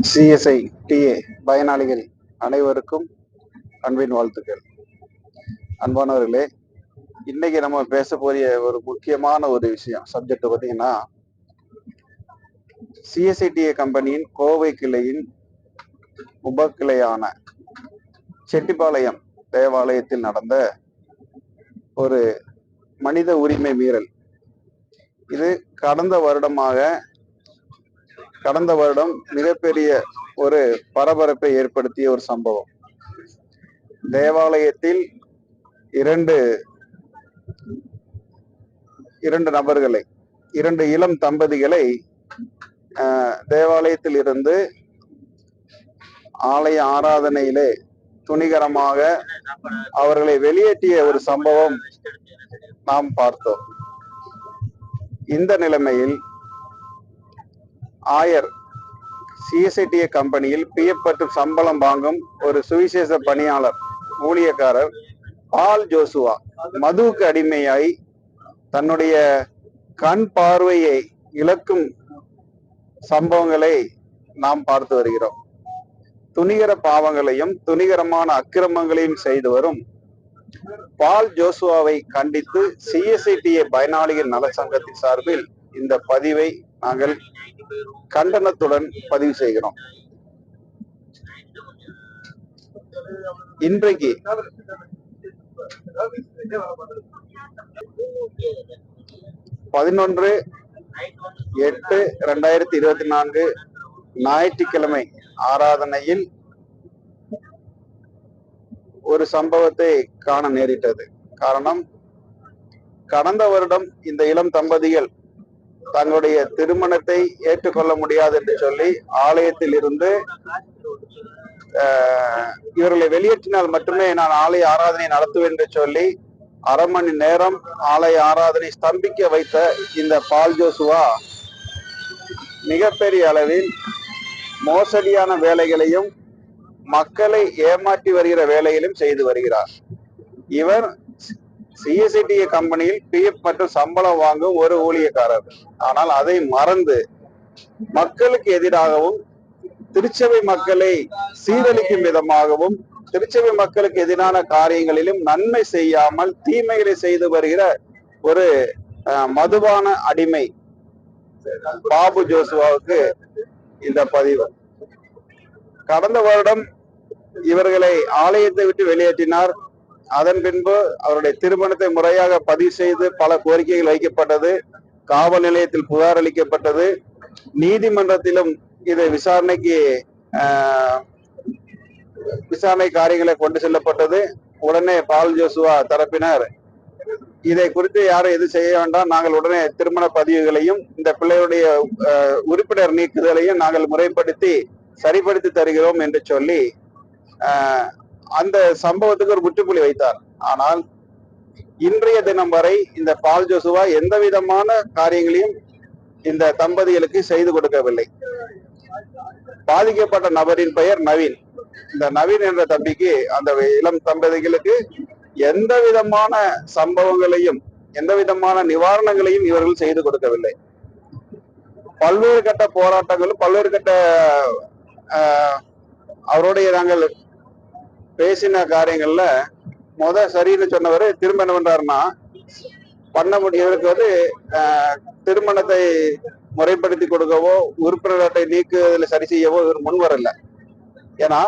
CSI DA பயனாளிகள் அனைவருக்கும் அன்பின் வாழ்த்துக்கள். அன்பானவர்களே இன்னைக்கு நம்ம பேச போகிற ஒரு முக்கியமான ஒரு விஷயம் சப்ஜெக்ட் பார்த்தீங்கன்னா சிஎஸ்ஐடிஏ கம்பெனியின் கோவை கிளையின் உபக்கிளையான செட்டிப்பாளையம் தேவாலயத்தில் நடந்த ஒரு மனித உரிமை மீறல். இது கடந்த வருடமாக கடந்த வருடம் மிகப்பெரிய ஒரு பரபரப்பை ஏற்படுத்திய ஒரு சம்பவம். தேவாலயத்தில் இரண்டு இரண்டு நபர்களை இரண்டு இளம் தம்பதிகளை தேவாலயத்தில் இருந்து ஆலய ஆராதனையிலே துணிகரமாக அவர்களை வெளியேற்றிய ஒரு சம்பவம் நாம் பார்த்தோம். இந்த நிலைமையில் ஆயர் சிஎஸ்ஐடிஏ கம்பெனியில் பிஎஃப் மற்றும் சம்பளம் வாங்கும் ஒரு சுவிசேஷ பணியாளர் ஊழியக்காரர் பால் ஜோசுவா. மதுவுக்கு அடிமையாய் தன்னுடைய கண் பார்வையை இழக்கும் சம்பவங்களை நாம் பார்த்து வருகிறோம். துணிகர பாவங்களையும் துணிகரமான அக்கிரமங்களையும் செய்து வரும் பால் ஜோசுவாவை கண்டித்து சிஎஸ்ஐடிஏ பயனாளிகள் நல சங்கத்தின் சார்பில் இந்த பதிவை நாங்கள் கண்டனத்துடன் பதிவு செய்கிறோம். இன்றைக்கு பதினொன்று எட்டு ரெண்டாயிரத்தி இருபத்தி நான்கு ஞாயிற்றுக்கிழமை ஆராதனையில் ஒரு சம்பவத்தை காண நேரிட்டது. காரணம் கடந்த வருடம் இந்த இளம் தம்பதிகள் தங்களுடைய திருமணத்தை ஏற்றுக்கொள்ள முடியாது என்று சொல்லி ஆலயத்தில் இருந்து ஆஹ், இவர்களை வெளியேற்றினால் மட்டுமே நான் ஆலய ஆராதனை நடத்துவேன் என்று சொல்லி அரை மணி நேரம் ஆலய ஆராதனை ஸ்தம்பிக்க வைத்த இந்த பால் ஜோசுவா மிகப்பெரிய அளவில் மோசடியான வேலைகளையும் மக்களை ஏமாற்றி வருகிற வேலையிலும் செய்து வருகிறார். இவர் சிஎஸ்ஐடிஏ கம்பெனியில் பிஎஃப் மற்றும் சம்பளம் வாங்கும் ஒரு ஊழியக்காரர். ஆனால் அதை மறந்து மக்களுக்கு எதிராகவும் திருச்சபை மக்களை சீரழிக்கும் விதமாகவும் திருச்சபை மக்களுக்கு எதிரான காரியங்களிலும் நன்மை செய்யாமல் தீமைகளை செய்து வருகிற ஒரு அஹ், மதுபான அடிமை பாபு ஜோசுவாவுக்கு இந்த பதிவு. கடந்த வருடம் இவர்களை ஆலயத்தை விட்டு வெளியேற்றினார். அதன் பின்பு அவருடைய திருமணத்தை முறையாக பதிவு செய்து பல கோரிக்கைகள் வைக்கப்பட்டது. காவல் நிலையத்தில் புகார் அளிக்கப்பட்டது. நீதிமன்றத்திலும் இது விசாரணைக்கு விசாரணை காரியங்களை கொண்டு செல்லப்பட்டது. உடனே பால் ஜோசுவா தரப்பினர் இதை குறித்து யாரும் எது செய்ய வேண்டாம். நாங்கள் உடனே திருமண பதிவுகளையும் இந்த பிள்ளையுடைய உறுப்பினர் நீக்குதலையும் நாங்கள் முறைப்படுத்தி சரிப்படுத்தி தருகிறோம் என்று சொல்லி அந்த சம்பவத்துக்கு ஒரு முற்றுப்புள்ளி வைத்தார். ஆனால் இன்றைய தினம் வரை இந்த பால் ஜோசுவா எந்த விதமான காரியங்களையும் இந்த தம்பதிகளுக்கு செய்து கொடுக்கவில்லை. பாதிக்கப்பட்ட நபரின் பெயர் நவீன். இந்த நவீன் என்ற தம்பிக்கு அந்த இளம் தம்பதிகளுக்கு எந்த விதமான சம்பவங்களையும் எந்த விதமான நிவாரணங்களையும் இவர்கள் செய்து கொடுக்கவில்லை. பல்வேறு கட்ட போராட்டங்களும் பல்வேறு கட்ட ஆஹ், அவருடைய நாங்கள் பேசின காரியங்கள்ல முத சரின்னு சொன்னவர் திரும்ப என்ன பண்றாருன்னா பண்ண முடியவருக்கு வந்து ஆஹ், திருமணத்தை முறைப்படுத்தி கொடுக்கவோ உறுப்பினர்களை அட்டை நீக்குவதில் சரி செய்யவோ இவர் முன் வரல. ஏன்னா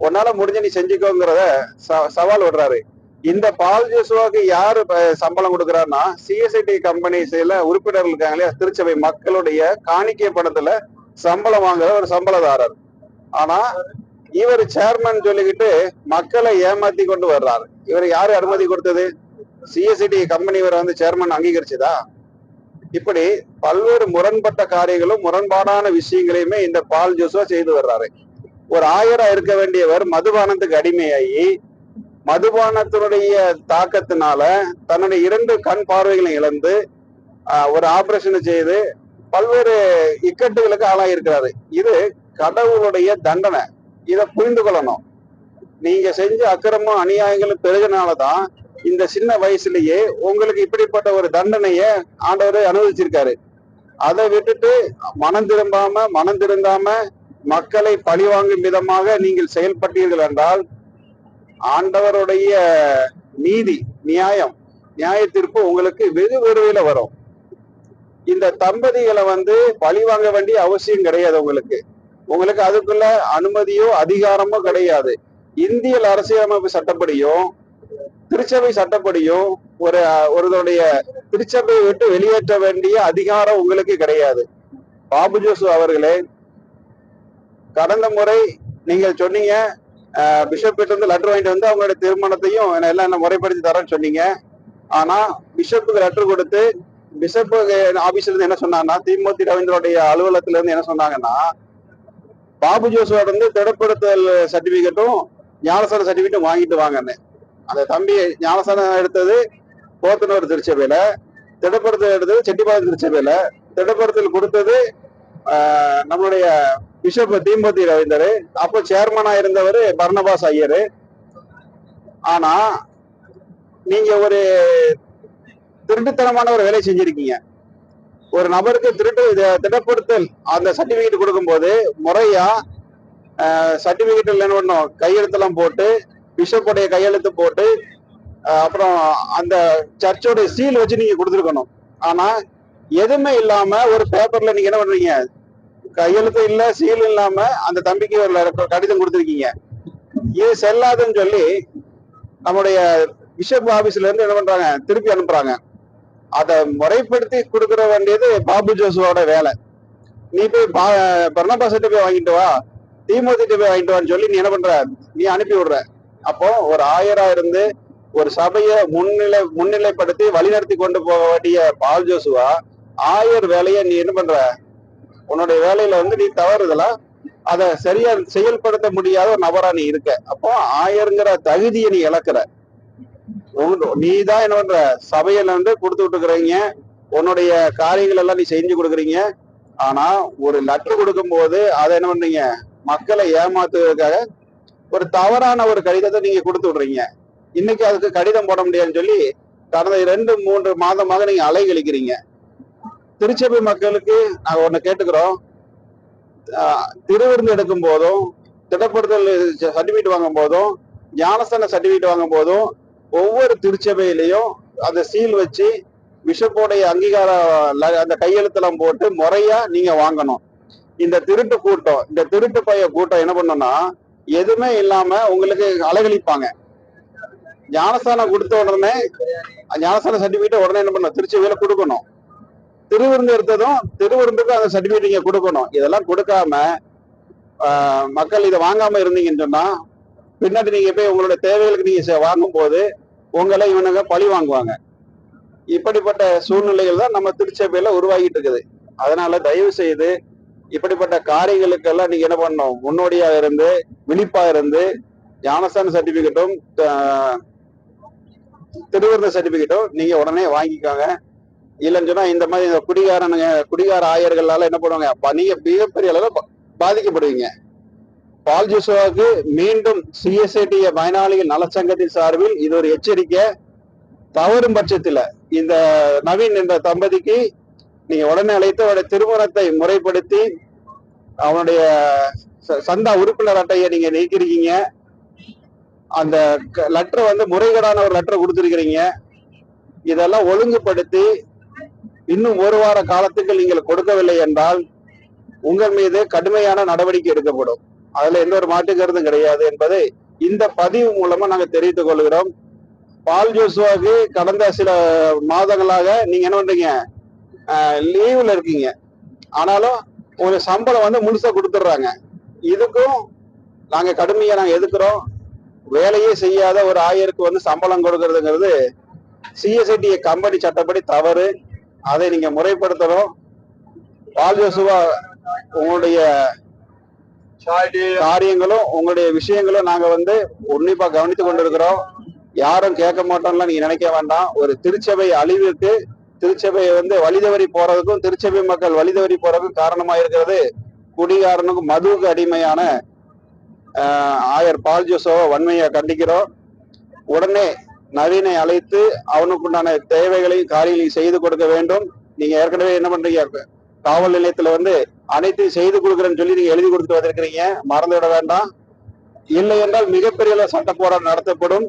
உன்னால முடிஞ்ச நீ செஞ்சுக்கோங்கிறத ச- சவால் விடுறாரு. இந்த பால் ஜோசுவாக்கு யாரு ப- சம்பளம் கொடுக்குறாருன்னா சிஎஸ்ஐடி கம்பெனிஸ்ல உறுப்பினர்கள் இருக்காங்க இல்லையா திருச்சபை மக்களுடைய காணிக்கை பணத்துல சம்பளம் வாங்குற ஒரு சம்பளதாரர். ஆனா இவர் சேர்மன் சொல்லிக்கிட்டு மக்களை ஏமாத்தி கொண்டு வர்றாரு. இவர் யாரு அனுமதி கொடுத்தது? சிஎஸ்சிடி கம்பெனி இவரை வந்து சேர்மன் அங்கீகரிச்சுதா? இப்படி பல்வேறு முரண்பட்ட காரியங்களும் முரண்பாடான விஷயங்களையுமே இந்த பால் ஜோசுவா செய்து வர்றாரு. ஒரு ஆயரா இருக்க வேண்டியவர் மதுபானத்துக்கு அடிமையாகி மதுபானத்தினுடைய தாக்கத்தினால தன்னுடைய இரண்டு கண் பார்வைகளை இழந்து ஒரு ஆபரேஷனை செய்து பல்வேறு இக்கட்டுகளுக்கு ஆளாயிருக்கிறாரு. இது கடவுளுடைய தண்டனை. இதை புரிந்து கொள்ளணும். நீங்க செஞ்ச அக்கிரமம் அநியாயங்களும் பெருகினாலதான் இந்த சின்ன வயசுலயே உங்களுக்கு இப்படிப்பட்ட ஒரு தண்டனைய ஆண்டவரை அனுபவிச்சிருக்காரு. அதை விட்டுட்டு மனம் திரும்பாம மனம் திருந்தாம மக்களை பழிவாங்கும் விதமாக நீங்கள் செயல்பட்டீர்கள் என்றால் ஆண்டவருடைய நீதி நியாயம் நியாய தீர்ப்பு உங்களுக்கு வெகு விரைவில் வரும். இந்த தம்பதிகளை வந்து பழி வாங்க வேண்டிய அவசியம் கிடையாது உங்களுக்கு. உங்களுக்கு அதுக்குள்ள அனுமதியோ அதிகாரமோ கிடையாது. இந்திய அரசியலமைப்பு சட்டப்படியும் திருச்சபை சட்டப்படியும் ஒரு ஒருவருடைய திருச்சபையை விட்டு வெளியேற்ற வேண்டிய அதிகாரம் உங்களுக்கு கிடையாது. பாபு ஜோசு அவர்களே கடந்த முறை நீங்கள் சொன்னீங்க பிஷப் கிட்ட இருந்து லெட்டர் வாங்கிட்டு வந்து அவங்களுடைய திருமணத்தையும் எல்லாம் என்ன முறைப்படுத்தி தரேன்னு சொன்னீங்க. ஆனா பிஷப்புக்கு லெட்டர் கொடுத்து பிஷப் ஆபீஸ்ல இருந்து என்ன சொன்னாங்கன்னா திமுக ரவீந்திரோடைய அலுவலகத்துல இருந்து என்ன சொன்னாங்கன்னா பாபு ஜோசுவாட் இருந்து திடப்படுத்தல் சர்டிபிகேட்டும் ஞானசான சர்டிபிகேட்டும் வாங்கிட்டு வாங்கினேன் அந்த தம்பி ஞானசானம் எடுத்தது போத்தனூர் திருச்சபையில திடப்படுத்தல் எடுத்தது செட்டிப்பாளையம் திருச்சபையில திடப்படுத்தல் கொடுத்தது நம்மளுடைய பிஷப் தீம்பதி ரவீந்தர். அப்போ சேர்மனா இருந்தவர் பர்ணபாஸ் ஐயர். ஆனா நீங்க ஒரு திருட்டுத்தனமான ஒரு வேலை செஞ்சிருக்கீங்க. ஒரு நபருக்கு திருட்டு திட்டப்படுத்தல் திடப்படுத்தல் அந்த சர்டிபிகேட் கொடுக்கும்போது முறையா சர்டிபிகேட்ல என்ன பண்ணும் கையெழுத்தெல்லாம் போட்டு பிஷப்புடைய கையெழுத்து போட்டு அப்புறம் அந்த சர்ச்சோட சீல் வச்சு நீங்க கொடுத்துருக்கணும். ஆனா எதுவுமே இல்லாம ஒரு பேப்பர்ல நீங்க என்ன பண்றீங்க? கையெழுத்து இல்ல சீல் இல்லாம அந்த தம்பிக்கு ஒரு கடிதம் கொடுத்துருக்கீங்க. இது செல்லாதுன்னு சொல்லி நம்முடைய பிஷப் ஆபீஸ்ல இருந்து என்ன பண்றாங்க? திருப்பி அனுப்புறாங்க. அதை முறைப்படுத்தி கொடுக்குற வேண்டியது பாபு ஜோசுவோட வேலை. நீ போய் பா பர்ணபாசிட்ட போய் வாங்கிட்டு வா திமுக போய் வாங்கிட்டு வான்னு சொல்லி நீ என்ன பண்ற? நீ அனுப்பி விடுற. அப்போ ஒரு ஆயரா இருந்து ஒரு சபையை முன்னிலை முன்னிலைப்படுத்தி வழிநடத்தி கொண்டு போக வேண்டிய பால் ஜோசுவா ஆயர் வேலையை நீ என்ன பண்ற? உன்னுடைய வேலையில வந்து நீ தவறுதல அதை சரியா செயல்படுத்த முடியாத ஒரு நபரா நீ இருக்க. அப்போ ஆயருங்கிற தகுதியை நீ இழக்கிற. நீ தான் என்ன பண்ற? சபையில வந்து கொடுத்து விட்டுக்கிறீங்க உன்னுடைய காரியங்கள் எல்லாம் நீ செஞ்சு கொடுக்குறீங்க. ஆனா ஒரு லெட்டர் கொடுக்கும் போது அதை என்ன பண்றீங்க? மக்களை ஏமாத்துவதற்காக ஒரு தவறான ஒரு கடிதத்தை நீங்க கொடுத்து விடுறீங்க. இன்னைக்கு அதுக்கு கடிதம் போட முடியாதுன்னு சொல்லி கடந்த ரெண்டு மூன்று மாதமாக நீங்க அலைகழிக்கிறீங்க திருச்சபை மக்களுக்கு நாங்க ஒண்ணு கேட்டுக்கிறோம். திருவிருந்து எடுக்கும் போதும் திடப்படுத்தல் சர்டிபிகேட் வாங்கும் போதும் ஞானஸ்தான சர்டிபிகேட் வாங்கும் போதும் ஒவ்வொரு திருச்சபையிலையும் அந்த சீல் வச்சு பிஷப்போடைய அங்கீகார அந்த கையெழுத்தெல்லாம் போட்டு முறையா நீங்க வாங்கணும். இந்த திருட்டு கூட்டம் இந்த திருட்டு பைய கூட்டம் என்ன பண்ணும்னா எதுவுமே இல்லாம உங்களுக்கு அலகழிப்பாங்க. ஞானஸ்தானம் கொடுத்த உடனே ஞானஸ்தான சர்டிபிகேட் உடனே என்ன பண்ணணும்? திருச்சபையில கொடுக்கணும். திருவிருந்து எடுத்ததும் திருவிருந்துக்கும் அந்த சர்டிபிகேட் நீங்க கொடுக்கணும். இதெல்லாம் கொடுக்காம மக்கள் இதை வாங்காம இருந்தீங்கன்னு சொன்னா பின்னாடி நீங்க போய் உங்களுடைய தேவைகளுக்கு நீங்க வாங்கும் வாங்கும்போது உங்களை இவனுங்க பழி வாங்குவாங்க. இப்படிப்பட்ட சூழ்நிலைகள் தான் நம்ம திருச்சபையில உருவாகிட்டு இருக்குது. அதனால தயவு செய்து இப்படிப்பட்ட காரியங்களுக்கெல்லாம் நீங்க என்ன பண்ணணும்? முன்னோடியா இருந்து விழிப்பா இருந்து ஞானஸ்தான சர்டிபிகேட்டும் திருவிருந்த சர்டிபிகேட்டும் நீங்க உடனே வாங்கிக்கோங்க. இல்லைன்னு சொன்னா இந்த மாதிரி இந்த குடிகாரனுங்க குடிகார ஆயர்களால என்ன பண்ணுவாங்க? நீங்க மிகப்பெரிய அளவில் பாதிக்கப்படுவீங்க. பால் ஜோசுவாவுக்கு மீண்டும் சிஎஸ்ஐடி பயனாளிகள் நலச்சங்கத்தின் சார்பில் இது ஒரு எச்சரிக்கை. தவறும் பட்சத்தில் இந்த நவீன் என்ற தம்பதிக்கு நீங்க உடனே அழைத்து அவருடைய திருமணத்தை முறைப்படுத்தி அவனுடைய ச- சந்தா உறுப்பினர் அட்டையை நீங்க நீக்கிருக்கீங்க. அந்த லெட்டர் வந்து முறைகேடான ஒரு லெட்டர் கொடுத்துருக்கிறீங்க. இதெல்லாம் ஒழுங்குபடுத்தி இன்னும் ஒரு வார காலத்துக்கு நீங்கள் கொடுக்கவில்லை என்றால் உங்கள் மீது கடுமையான நடவடிக்கை எடுக்கப்படும். அதுல எந்த ஒரு மாற்று கருத்தும் கிடையாது என்பதை இந்த பதிவு மூலமா நாங்க தெரிவித்துக் கொள்கிறோம். பால் ஜோசுவாக்கு கடந்த சில மாதங்களாக நீங்க என்ன பண்றீங்க? லீவ்ல இருக்கீங்க. ஆனாலும் ஒரு சம்பளம் வந்து முழுசா கொடுத்துட்றாங்க. இதுக்கும் நாங்க கடுமையா நாங்க எதுக்குறோம் வேலையே செய்யாத ஒரு ஆயருக்கு வந்து சம்பளம் கொடுக்கறதுங்கிறது சிஎஸ்ஐடி கம்பெனி சட்டப்படி தவறு. அதை நீங்க முறைப்படுத்தணும். பால் ஜோசுவா உங்களுடைய காரியங்களும் உங்களுடைய விஷயங்களும் நாங்க வந்து உன்னிப்பா கவனித்து கொண்டிருக்கிறோம். யாரும் கேட்க மாட்டோம்ல நீங்க நினைக்க வேண்டாம். ஒரு திருச்சபை அழிவுக்கு திருச்சபையை வந்து வழிதவறி போறதுக்கும் திருச்சபை மக்கள் வழிதவறி போறதுக்கும் காரணமா இருக்கிறது. குடிகாரனுக்கும் மதுவுக்கு அடிமையான ஆயர் பால் ஜோசோவை வன்மையை கண்டிக்கிறோம். உடனே நவீனை அழைத்து அவனுக்குண்டான தேவைகளையும் காரியங்களையும் செய்து கொடுக்க வேண்டும். நீங்க ஏற்கனவே என்ன பண்றீங்க? காவல் நிலையத்துல வந்து அனைத்தையும் செய்து கொடுக்குறேன்னு சொல்லி நீங்க எழுதி கொடுத்துட்டு வந்திருக்கிறீங்க. மறந்து விட வேண்டாம். இல்லை என்றால் மிகப்பெரிய சட்ட போராட்டம் நடத்தப்படும்.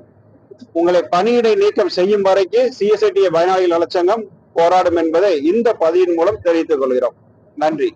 உங்களை பணியிடை நீக்கம் செய்யும் வரைக்கு சிஎஸ்ஐடி பயனாளிகள் நலச்சங்கம் போராடும் என்பதை இந்த பதிவின் மூலம் தெரிவித்துக் கொள்கிறோம். நன்றி.